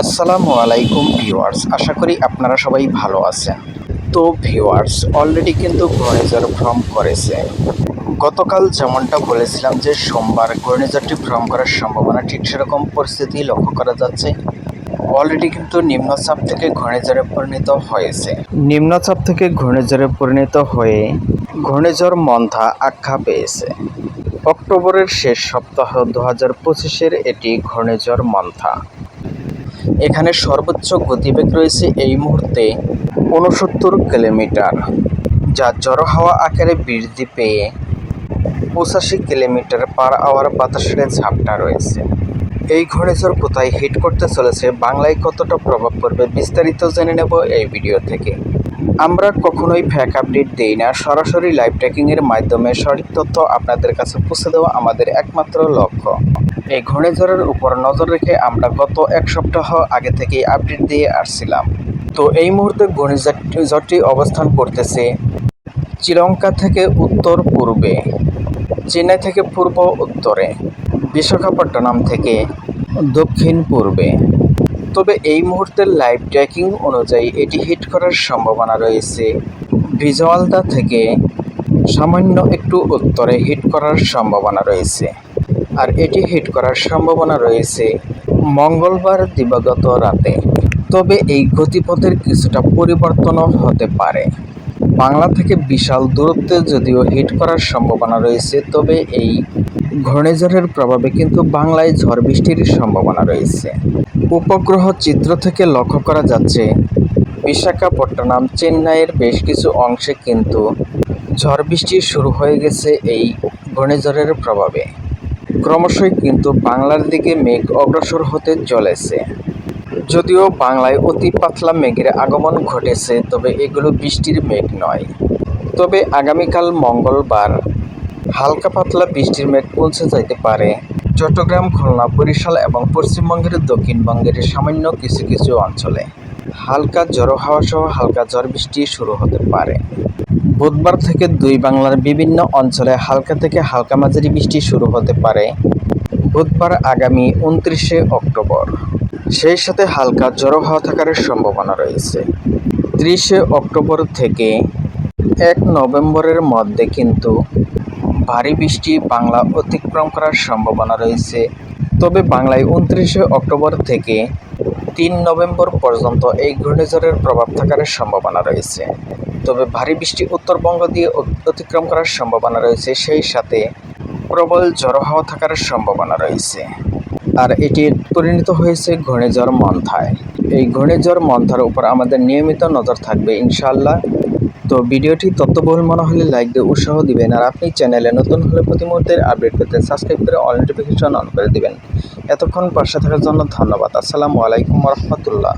আসসালামু আলাইকুম ভিওয়ার্স আশা করি আপনারা সবাই ভালো আছেন। তো ভিওয়ার্স অলরেডি কিন্তু ঘূর্ণিঝড় ভ্রম করেছে। গতকাল যেমনটা বলেছিলাম যে সোমবার ঘূর্ণিঝড়টি ভ্রম করার সম্ভাবনা, ঠিক সেরকম পরিস্থিতি লক্ষ্য করা যাচ্ছে। অলরেডি কিন্তু নিম্নচাপ থেকে ঘূর্ণিঝড়ে পরিণত হয়েছে। নিম্নচাপ থেকে ঘূর্ণিঝড়ে পরিণত হয়ে ঘূর্ণিঝড় মন্থা আখ্যা পেয়েছে। অক্টোবরের শেষ সপ্তাহ দু হাজার পঁচিশের এটি ঘূর্ণিঝড় মন্থা। এখানে সর্বোচ্চ গতিবেগ রয়েছে এই মুহূর্তে উনসত্তর কিলোমিটার, যা জড়ো হাওয়া আকারে বৃদ্ধি পেয়ে পঁচাশি কিলোমিটার পার আওয়ার বাতাসের ঝাপটা রয়েছে। এই ঘূর্ণিঝড় কোথায় হিট করতে চলেছে, বাংলায় কতটা প্রভাব পড়বে বিস্তারিত জেনে নেব এই ভিডিও থেকে। আমরা কখনোই ফ্যাক আপডেট দেই না, সরাসরি লাইভ ট্র্যাকিংয়ের মাধ্যমে সঠিক তথ্য আপনাদের কাছে পৌঁছে দেওয়া আমাদের একমাত্র লক্ষ্য। এই ঘূর্ণিঝড়ের উপর নজর রেখে আমরা গত এক সপ্তাহ আগে থেকেই আপডেট দিয়ে আসছিলাম। তো এই মুহূর্তে ঘূর্ণিঝড়টি অবস্থান করতেছে শ্রীলঙ্কা থেকে উত্তর পূর্বে, চেন্নাই থেকে পূর্ব উত্তরে, বিশাখাপট্টনম থেকে দক্ষিণ পূর্বে। তবে এই মুহূর্তের লাইভ ট্র্যাকিং অনুযায়ী এটি হিট করার সম্ভাবনা রয়েছে। ভিজুয়ালদা থেকে সামান্য একটু উত্তরে হিট করার সম্ভাবনা রয়েছে। আর এটি হিট করার সম্ভাবনা রয়েছে মঙ্গলবার দিবাগত রাতে। তবে এই গতিপথের কিছুটা পরিবর্তনও হতে পারে। বাংলা থেকে বিশাল দূরত্বে যদিও হিট করার সম্ভাবনা রয়েছে, তবে এই ঘূর্ণিঝড়ের প্রভাবে কিন্তু বাংলায় ঝড় বৃষ্টির সম্ভাবনা রয়েছে। উপগ্রহ চিত্র থেকে লক্ষ্য করা যাচ্ছে, বিশাখাপট্টনম চেন্নাইয়ের বেশ কিছু অংশে কিন্তু ঝড় বৃষ্টি শুরু হয়ে গেছে এই ঘূর্ণিঝড়ের প্রভাবে। ক্রমশই কিন্তু বাংলার দিকে মেঘ অগ্রসর হতে চলেছে। যদিও বাংলায় অতি পাতলা মেঘের আগমন ঘটেছে, তবে এগুলো বৃষ্টির মেঘ নয়। তবে আগামীকাল মঙ্গলবার হালকা পাতলা বৃষ্টির মেঘ পৌঁছে যাইতে পারে। চট্টগ্রাম, খুলনা, বরিশাল এবং পশ্চিমবঙ্গের দক্ষিণবঙ্গের সামান্য কিছু কিছু অঞ্চলে। হালকা জড়ো হাওয়া সহ হালকা ঝড় বৃষ্টি শুরু হতে পারে। বুধবার থেকে দুই বাংলার বিভিন্ন অঞ্চলে হালকা থেকে হালকা মাঝারি বৃষ্টি শুরু হতে পারে। বুধবার আগামী উনত্রিশে অক্টোবর। সেই সাথে হালকা জড়ো হাওয়া থাকার সম্ভাবনা রয়েছে। ত্রিশে অক্টোবর থেকে এক নভেম্বরের মধ্যে কিন্তু ভারী বৃষ্টি বাংলা অতিক্রম করার সম্ভাবনা রয়েছে। তবে বাংলায় উনত্রিশে অক্টোবর থেকে তিন নভেম্বর পর্যন্ত এই ঘূর্ণিঝড়ের প্রভাব থাকার সম্ভাবনা রয়েছে। তবে ভারী বৃষ্টি উত্তরবঙ্গ দিয়ে অতিক্রম করার সম্ভাবনা রয়েছে, সেই সাথে প্রবল ঝড়ো হাওয়া থাকার সম্ভাবনা রয়েছে। আর এটি পরিণত হয়েছে ঘূর্ণিঝড় মন্থায়। এই ঘূর্ণিঝড় মন্থার উপর আমাদের নিয়মিত নজর থাকবে ইনশাআল্লাহ। তো ভিডিওটি তথ্যবহুল মনে হলে লাইক দিয়ে উৎসাহ দিবেন, আর আপনি চ্যানেলে নতুন হলে প্রতি মুহূর্তের আপডেট পেতে সাবস্ক্রাইব করে অল নোটিফিকেশন অন করে দিবেন। এতক্ষণ পাশে থাকার জন্য ধন্যবাদ। আসসালামু আলাইকুম রহমতুল্লাহ।